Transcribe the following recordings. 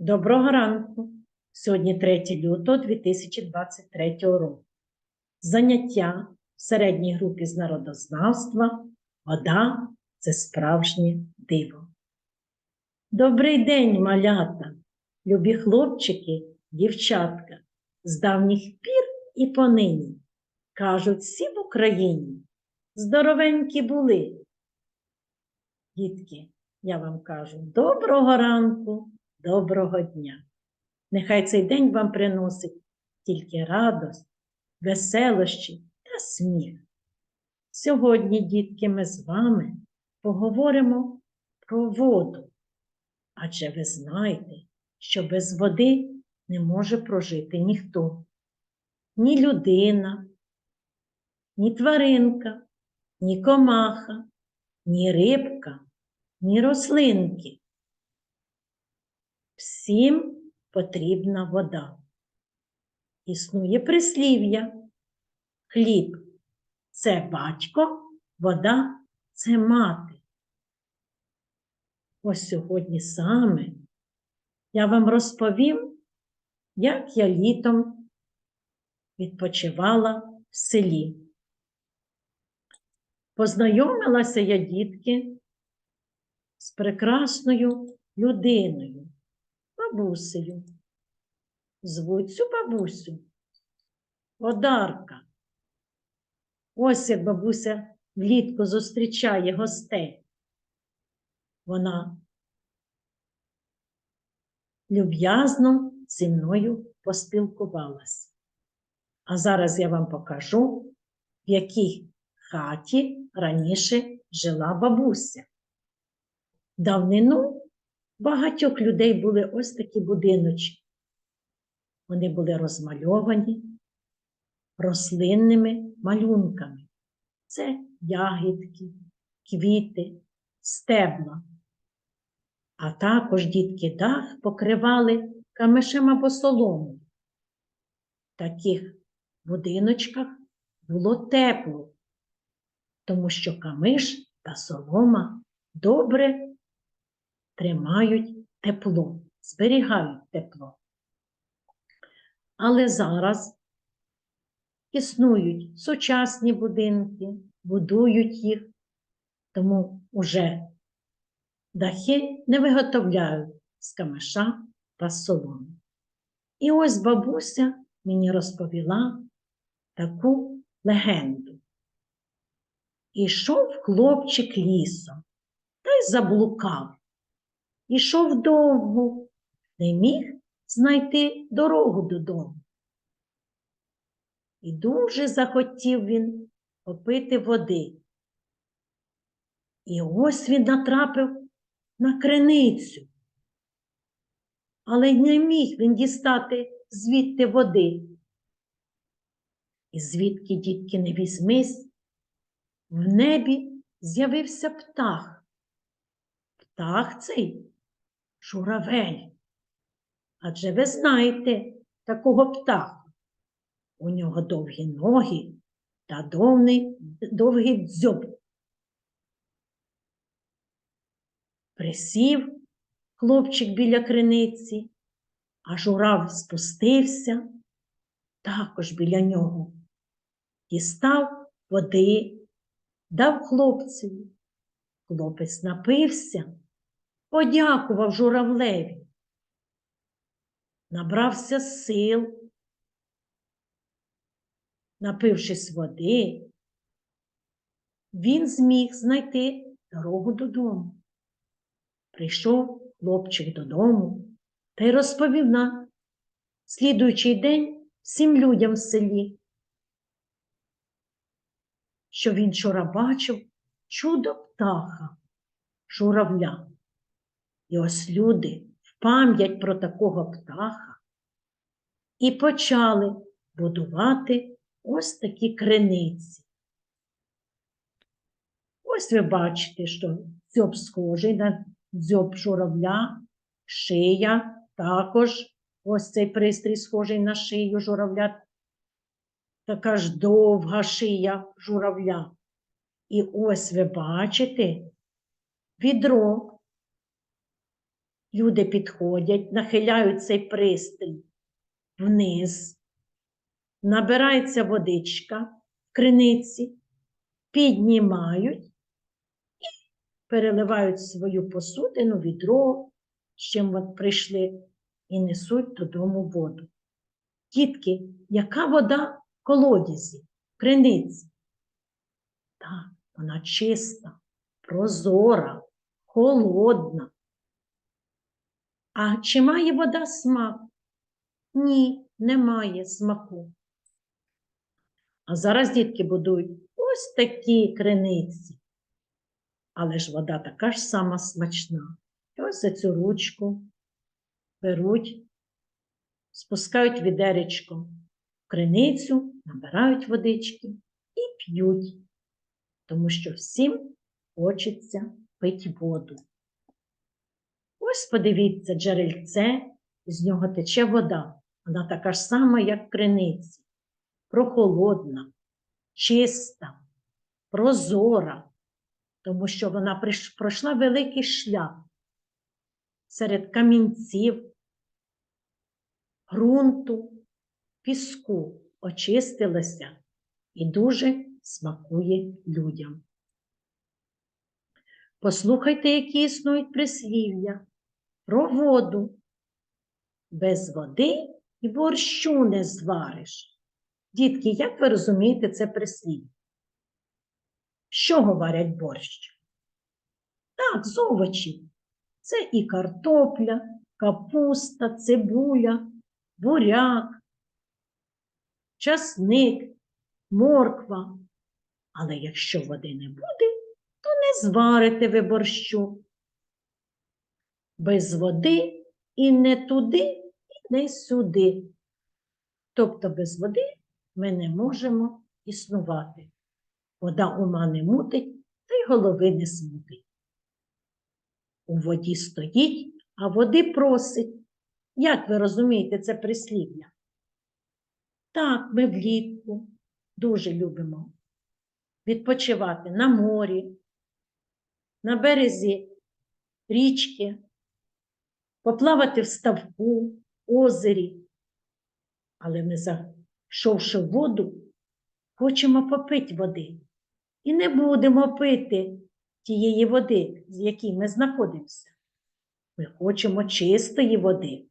Доброго ранку! Сьогодні 3 лютого 2023 року. Заняття в середній групі з народознавства Вода це справжнє диво. Добрий день, малята, любі хлопчики, дівчатка, з давніх пір і понині. Кажуть, всі в Україні здоровенькі були. Дітки, я вам кажу доброго ранку, доброго дня. Нехай цей день вам приносить тільки радость, веселощі та сміх. Сьогодні, дітки, ми з вами поговоримо про воду. Адже ви знаєте, що без води не може прожити ніхто. Ні людина, ні тваринка, ні комаха, ні рибка, ні рослинки. Всім потрібна вода. Існує прислів'я. Хліб це батько, вода це мати. Ось сьогодні саме я вам розповім, як я літом відпочивала в селі. Познайомилася я, дітки, з прекрасною людиною, бабусею. Звуть цю бабусю Одарка. Ось як бабуся влітку зустрічає гостей. Вона люб'язно зі мною поспілкувалась. А зараз я вам покажу, в якій хаті раніше жила бабуся. Давнину багатьох людей були ось такі будиночки. Вони були розмальовані рослинними малюнками. Це ягідки, квіти, стебла. А також дітки дах покривали камишем або соломою. В таких будиночках було тепло, тому що камиш та солома добре тримають тепло, зберігають тепло. Але зараз існують сучасні будинки, будують їх, тому вже дахи не виготовляють з камиша та соломи. І ось бабуся мені розповіла таку легенду. Ішов хлопчик лісом та й заблукав. Ішов довго, не міг знайти дорогу додому. І дуже захотів він попити води. І ось він натрапив на криницю. Але не міг він дістати звідти води. І звідки, дітки, не візьмись, в небі з'явився птах. Птах цей журавель. Адже ви знаєте такого птаха. У нього довгі ноги та довгий, довгий дзьоб. Присів хлопчик біля криниці, а журав спустився також біля нього. Дістав води, дав хлопцеві. Хлопець напився, подякував журавлеві, набрався сил. Напившись води, він зміг знайти дорогу додому. Прийшов хлопчик додому та й розповів на слідуючий день всім людям в селі, що він вчора бачив чудо птаха, журавля. І ось люди в пам'ять про такого птаха і почали будувати ось такі криниці. Ось ви бачите, що дзьоб схожий на дзьоб журавля, шия також ось цей пристрій схожий на шию журавля. Така ж довга шия журавля. І ось ви бачите відро Люди підходять, нахиляють цей пристрій вниз, набирається водичка в криниці, піднімають і переливають свою посудину, відро, з чим от прийшли, і несуть додому воду. Дітки, яка вода в колодязі, в криниці? Так, вона чиста, прозора, холодна. А чи має вода смак? Ні, немає смаку. А зараз дітки будують ось такі криниці. Але ж вода така ж сама смачна. І ось за цю ручку беруть, спускають відеречко в криницю, набирають водички і п'ють, тому що всім хочеться пити воду. Ось подивіться, джерельце, з нього тече вода. Вона така ж сама, як криниці, прохолодна, чиста, прозора, тому що вона пройшла великий шлях серед камінців, ґрунту, піску, очистилася і дуже смакує людям. Послухайте, які існують прислів'я про воду. Без води і борщу не звариш. Дітки, як ви розумієте це прислів'я? З чого варять борщ? Так, з овочів. Це і картопля, капуста, цибуля, буряк, часник, морква. Але якщо води не буде, то не зварите ви борщу. Без води і не туди, і не сюди. Тобто без води ми не можемо існувати. Вода ума не мутить, та й голови не смутить. У воді стоїть, а води просить. Як ви розумієте це прислів'я? Так, ми влітку дуже любимо відпочивати на морі, на березі річки, поплавати в ставку, озері. Але ми, зайшовши в воду, хочемо попити води. І не будемо пити тієї води, в якій ми знаходимося. Ми хочемо чистої води.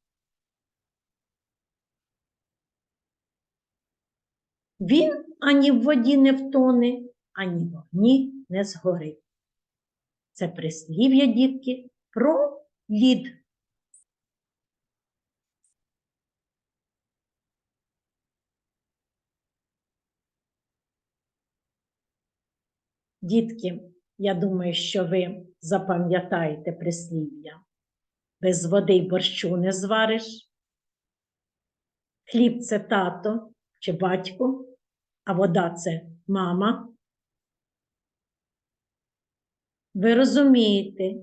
Він ані в воді не втоне, ані в вогні не згорить. Це прислів'я, дітки, про лід. Дітки, я думаю, що ви запам'ятаєте прислів'я. Без води й борщу не звариш. Хліб це тато чи батько, а вода це мама. Ви розумієте,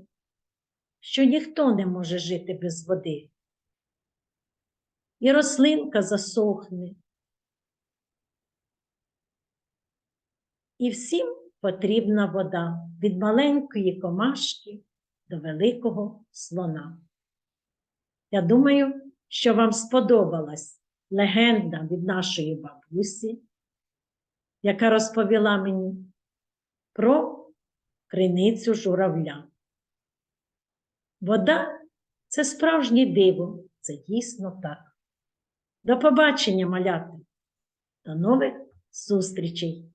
що ніхто не може жити без води. І рослинка засохне. І всім потрібна вода від маленької комашки до великого слона. Я думаю, що вам сподобалась легенда від нашої бабусі, яка розповіла мені про криницю журавля. Вода це справжнє диво, це дійсно так. До побачення, малята, до нових зустрічей!